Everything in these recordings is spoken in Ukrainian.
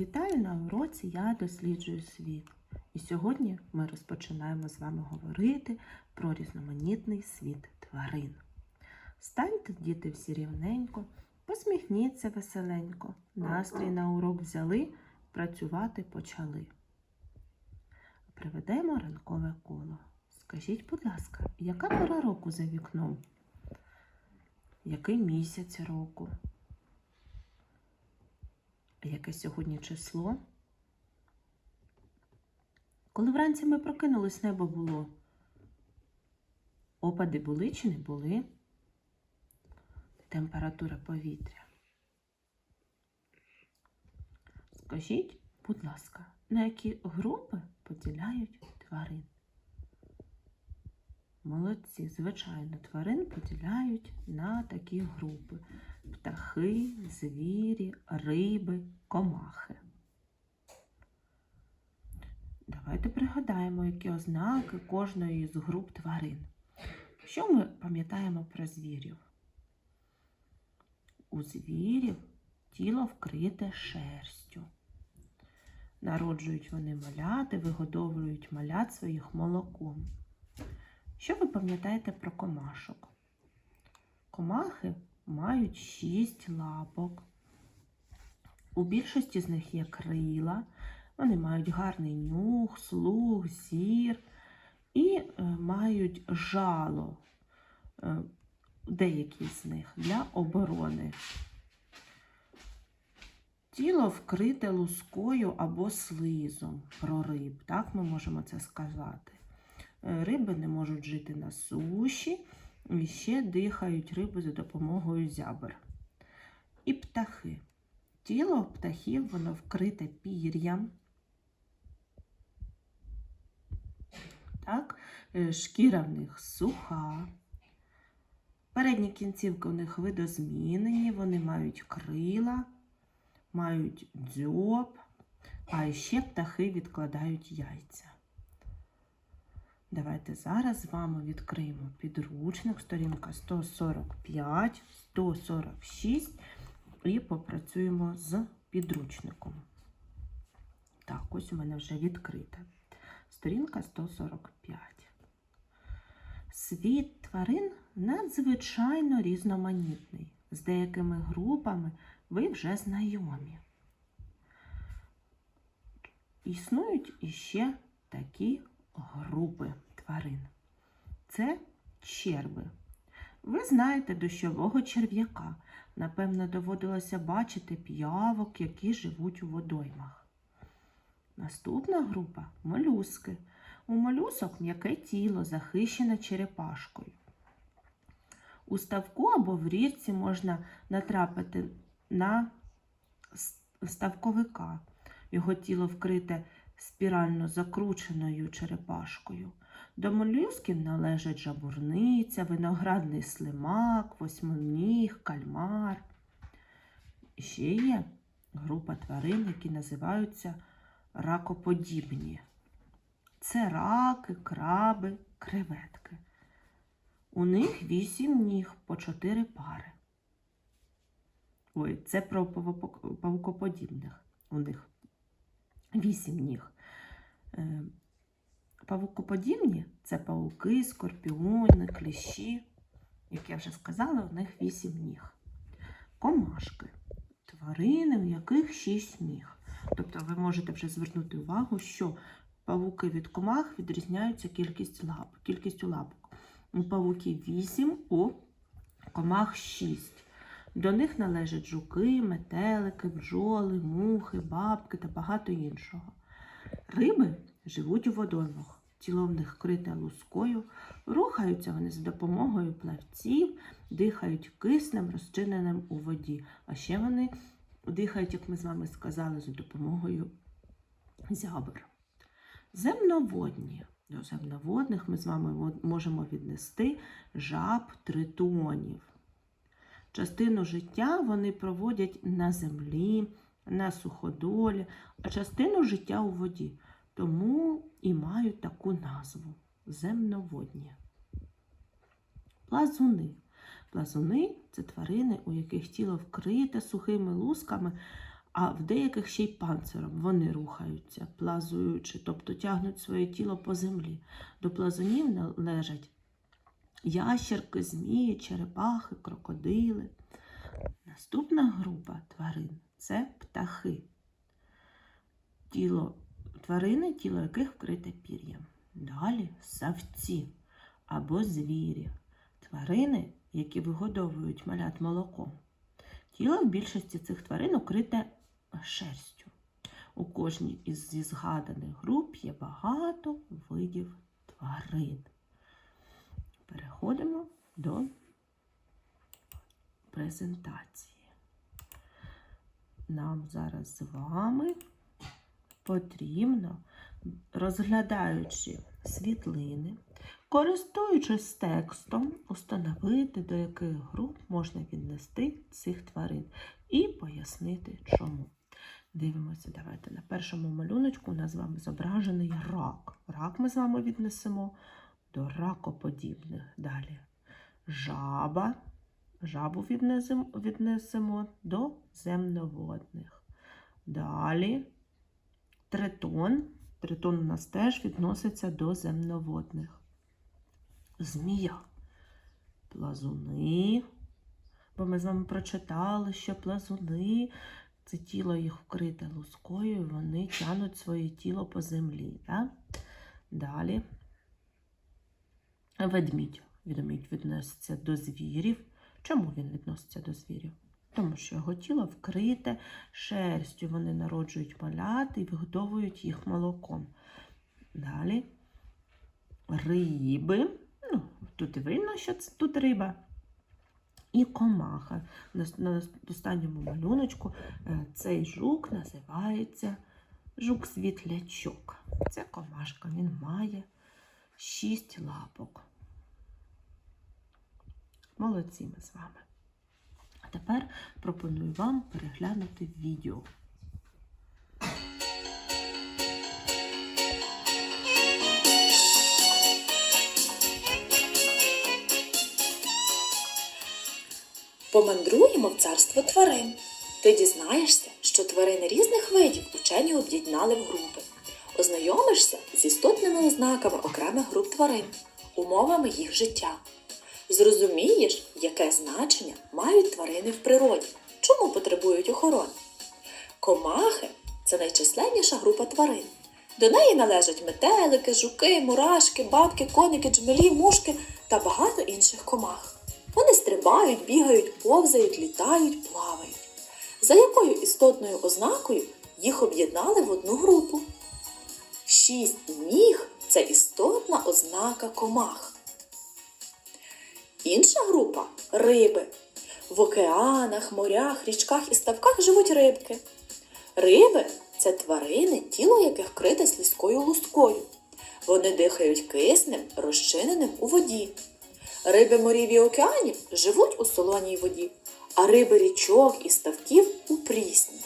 Вітаю на уроці Я досліджую світ. І сьогодні ми розпочинаємо з вами говорити про різноманітний світ тварин. Станьте, діти, всі рівненько, посміхніться веселенько. Настрій на урок взяли, працювати почали. Приведемо ранкове коло. Скажіть, будь ласка, яка пора року за вікном? Який місяць року? Яке сьогодні число? Коли вранці ми прокинулись, небо було. Опади були чи не були? Температура повітря. Скажіть, будь ласка, на які групи поділяють тварин? Молодці, звичайно, тварин поділяють на такі групи: птахи, звірі, риби, комахи. Давайте пригадаємо, які ознаки кожної з груп тварин. Що ми пам'ятаємо про звірів? У звірів тіло вкрите шерстю. Народжують вони маляти, вигодовують малят своїх молоком. Що ви пам'ятаєте про комашок? Комахи мають шість лапок. У більшості з них є крила, вони мають гарний нюх, слух, зір і е, мають жало, е, деякі з них для оборони. Тіло вкрите лускою або слизом про риб, так ми можемо це сказати. Е, Риби не можуть жити на суші, і ще дихають риби за допомогою зябр. І птахи. Тіло птахів воно вкрите пір'ям. Так? Е, Шкіра в них суха. Передні кінцівки у них видозмінені, вони мають крила, мають дзьоб, а ще птахи відкладають яйця. Давайте зараз з вами відкриємо підручник, сторінка 145, 146 і попрацюємо з підручником. Так, ось у мене вже відкрита. Сторінка 145. Світ тварин надзвичайно різноманітний. З деякими групами ви вже знайомі. Існують іще такі групи тварин. Це черви. Ви знаєте дощового черв'яка. Напевно, доводилося бачити п'явок, які живуть у водоймах. Наступна група молюски. У молюсок м'яке тіло захищене черепашкою. У ставку або в річці можна натрапити на ставковика. Його тіло вкрите спірально закрученою черепашкою. До молюсків належать жабурниця, виноградний слимак, восьминіг, кальмар. Ще є група тварин, які називаються ракоподібні. Це раки, краби, креветки. У них вісім ніг по чотири пари. Ой, це про павукоподібних. У них вісім ніг. Павукоподібні це пауки, скорпіони, кліщі. Як я вже сказала, у них вісім ніг. Комашки тварини, в яких шість ніг. Тобто ви можете вже звернути увагу, що павуки від комах відрізняються кількістю лап, кількістю лапок. У павуків 8, у комах 6. До них належать жуки, метелики, бджоли, мухи, бабки та багато іншого. Риби живуть у водоймах, тіло в них вкрите лускою, рухаються вони за допомогою плавців, дихають киснем, розчиненим у воді. А ще вони дихають, як ми з вами сказали, за допомогою зябр. Земноводні. До земноводних ми з вами можемо віднести жаб тритонів. Частину життя вони проводять на землі, на суходолі, а частину життя у воді. Тому і мають таку назву земноводні. Плазуни. Плазуни це тварини, у яких тіло вкрите сухими лусками, а в деяких ще й панциром вони рухаються, плазуючи, тобто тягнуть своє тіло по землі. До плазунів належать ящерки, змії, черепахи, крокодили. Наступна група тварин це птахи. Тіло тварини, тіло яких вкрите пір'ям. Далі савці або звірі. Тварини, які вигодовують малят молоком. Тіло в більшості цих тварин укрите шерстю. У кожній із зі згаданих груп є багато видів тварин. Переходимо до презентації. Нам зараз з вами потрібно, розглядаючи світлини, користуючись текстом, установити, до яких груп можна віднести цих тварин і пояснити, чому. Дивимося, давайте на першому малюночку у нас з вами зображений рак. Рак ми з вами віднесемо до ракоподібних. Далі жаба. Жабу віднесемо, віднесемо до земноводних. Далі тритон. Тритон у нас теж відноситься до земноводних. Змія. Плазуни. Бо ми з вами прочитали, що плазуни це тіло їх вкрите лускою, і вони тянуть своє тіло по землі. Да? Далі ведмідь. Ведмідь відноситься до звірів. Чому він відноситься до звірів? Тому що його тіло вкрите шерстю. Вони народжують малят і вигодовують їх молоком. Далі риби. Ну, тут видно, що це тут риба. І комаха. На, на останньому малюночку е, цей жук називається жук-світлячок. Це комашка, він має шість лапок. Молодці ми з вами. А тепер пропоную вам переглянути відео. Помандруємо в царство тварин. Ти дізнаєшся, що тварини різних видів учені об'єднали в групи. Ознайомишся з істотними ознаками окремих груп тварин, умовами їх життя. Зрозумієш, яке значення мають тварини в природі, чому потребують охорони. Комахи це найчисленніша група тварин. До неї належать метелики, жуки, мурашки, бабки, коники, джмелі, мушки та багато інших комах. Вони стрибають, бігають, повзають, літають, плавають. За якою істотною ознакою їх об'єднали в одну групу? Шість ніг це істотна ознака комах. Інша група риби. В океанах, морях, річках і ставках живуть рибки. Риби це тварини, тіло яких крите слизькою лускою. Вони дихають киснем, розчиненим у воді. Риби морів і океанів живуть у солоній воді, а риби річок і ставків у прісні.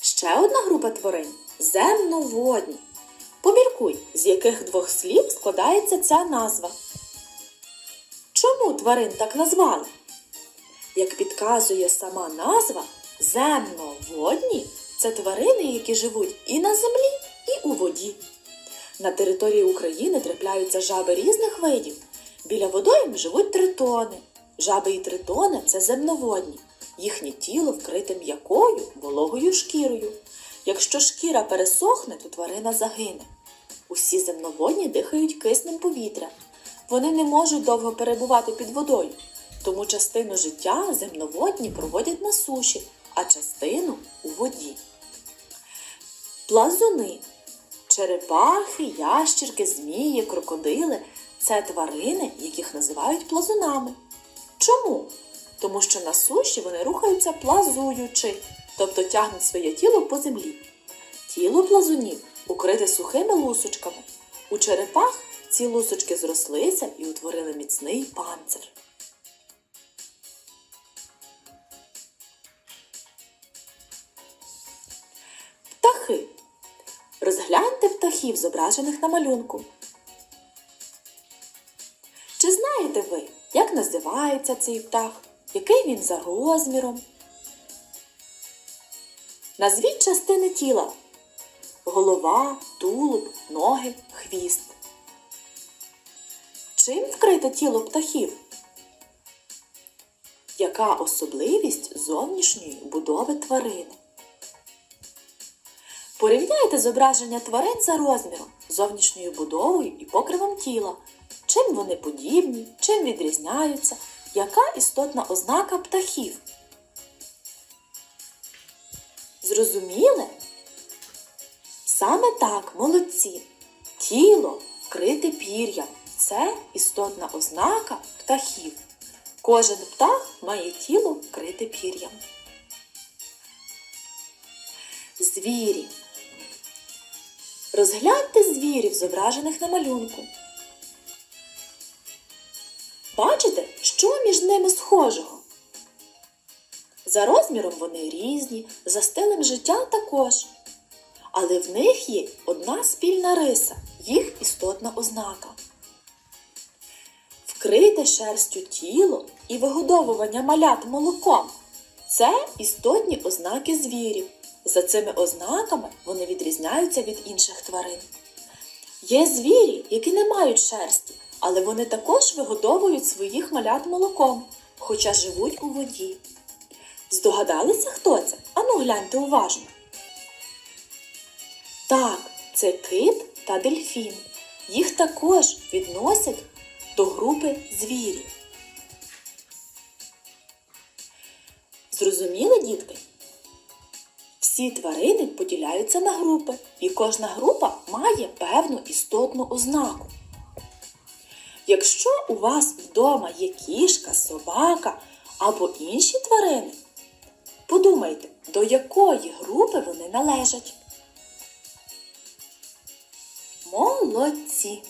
Ще одна група тварин земноводні. Поміркуй, з яких двох слів складається ця назва. Чому тварин так назвали? Як підказує сама назва, земноводні це тварини, які живуть і на землі, і у воді. На території України трапляються жаби різних видів. Біля водойм живуть тритони. Жаби і тритони це земноводні. Їхнє тіло вкрите м'якою вологою шкірою. Якщо шкіра пересохне, то тварина загине. Усі земноводні дихають киснем повітря. Вони не можуть довго перебувати під водою, тому частину життя земноводні проводять на суші, а частину у воді. Плазуни Черепахи, ящірки, змії, крокодили це тварини, яких називають плазунами. Чому? Тому що на суші вони рухаються плазуючи, тобто тягнуть своє тіло по землі. Тіло плазунів укрите сухими лусочками. У черепах ці лусочки зрослися і утворили міцний панцир. Птахи. Розгляньте птахів, зображених на малюнку. Чи знаєте ви, як називається цей птах? Який він за розміром? Назвіть частини тіла: голова, тулуб, ноги, хвіст. Чим вкрите тіло птахів? Яка особливість зовнішньої будови тварини? Порівняйте зображення тварин за розміром, зовнішньою будовою і покривом тіла. Чим вони подібні, чим відрізняються, яка істотна ознака птахів? Зрозуміли? Саме так, молодці. Тіло вкрите пір'ям. Це істотна ознака птахів. Кожен птах має тіло вкрите пір'ям. Звірі. Розгляньте звірів, зображених на малюнку. Бачите, що між ними схожого? За розміром вони різні, за стилем життя також. Але в них є одна спільна риса, їх істотна ознака. Вкрите шерстю тіло і вигодовування малят молоком це істотні ознаки звірів. За цими ознаками вони відрізняються від інших тварин. Є звірі, які не мають шерсті, але вони також вигодовують своїх малят молоком, хоча живуть у воді. Здогадалися, хто це? Ану гляньте уважно. Так, це кит та дельфін. Їх також відносять до групи звірів. Зрозуміли, дітки? Всі тварини поділяються на групи, і кожна група має певну істотну ознаку. Якщо у вас вдома є кішка, собака або інші тварини, подумайте, до якої групи вони належать. Молодці!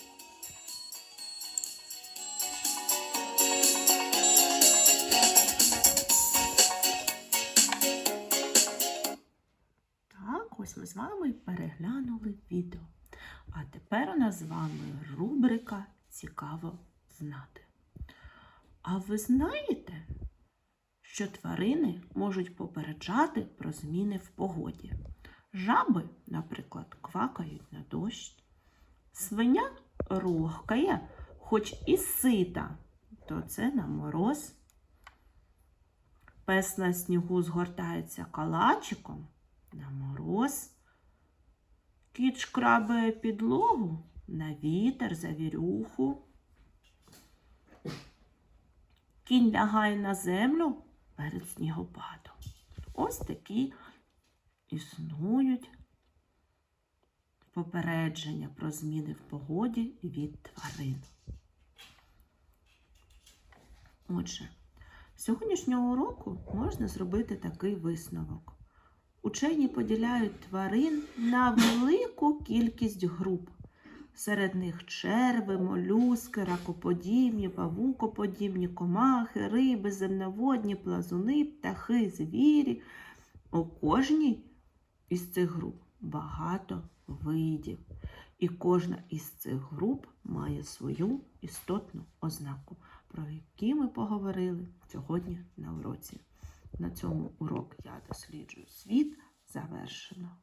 Так, ось ми з вами переглянули відео. А тепер у нас з вами рубрика Цікаво знати. А ви знаєте, що тварини можуть попереджати про зміни в погоді? Жаби, наприклад, квакають на дощ. Свиня рохкає, хоч і сита, то це на мороз. Пес на снігу згортається калачиком на мороз. Кіт шкрабає підлогу на вітер, завірюху. Кінь лягає на землю перед снігопадом. Ось такі існують попередження про зміни в погоді від тварин. Отже, з сьогоднішнього уроку можна зробити такий висновок. Учені поділяють тварин на велику кількість груп. Серед них черви, молюски, ракоподібні, павукоподібні, комахи, риби, земноводні, плазуни, птахи, звірі. У кожній із цих груп багато видів. І кожна із цих груп має свою істотну ознаку, про які ми поговорили сьогодні на уроці. На цьому урок я досліджую світ завершено.